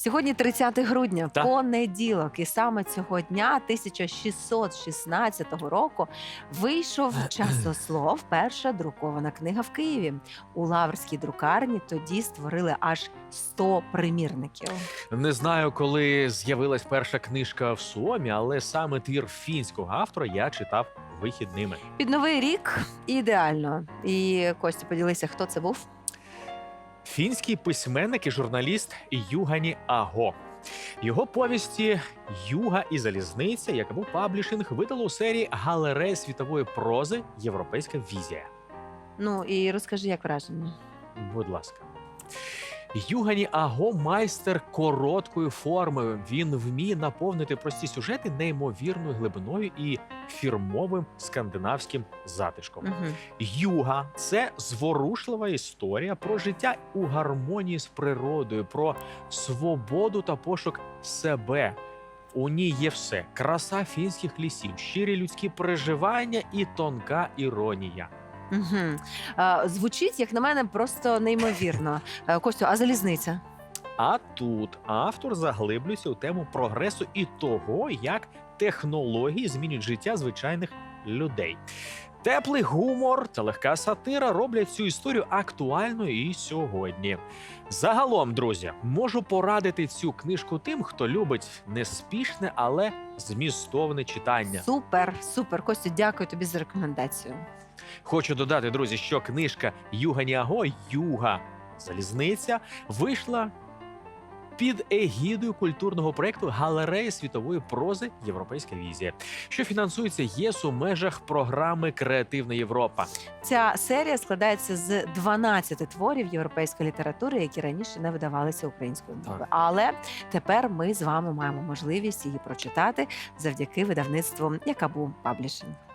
Сьогодні 30 грудня, Так. понеділок, і саме цього дня 1616 року вийшов часослов, перша друкована книга в Києві. У Лаврській друкарні тоді створили аж 100 примірників. Не знаю, коли з'явилась перша книжка в Суомі, але саме твір фінського автора я читав вихідними. Під новий рік ідеально. І Костя, поділися, хто це був? Фінський письменник і журналіст Югані Аго. Його повісті Юга і залізниця, яка був паблішинг, видало у серії галерея світової прози Європейська візія. Ну і розкажи, як враження. Будь ласка. Югані Аго майстер короткої форми. Він вміє наповнити прості сюжети неймовірною глибиною і фірмовим скандинавським затишком. Угу. Юга це зворушлива історія про життя у гармонії з природою, про свободу та пошук себе. У ній є все: краса фінських лісів, щирі людські переживання і тонка іронія. Угу. Звучить, як на мене, просто неймовірно. Е, Костю, а залізниця? А тут автор заглиблюється у тему прогресу і того, як технології змінюють життя звичайних людей. Теплий гумор та легка сатира роблять цю історію актуальною і сьогодні. Загалом, друзі, можу порадити цю книжку тим, хто любить неспішне, але змістовне читання. Супер, супер. Костю, дякую тобі за рекомендацію. Хочу додати, друзі, що книжка Юга Ніаго Юга Залізниця вийшла під егідою культурного проєкту Галерея світової прози Європейська візія, що фінансується ЄС у межах програми Креативна Європа. Ця серія складається з 12 творів європейської літератури, які раніше не видавалися українською мовою. Але тепер ми з вами маємо можливість її прочитати завдяки видавництву Якабу Паблішинг.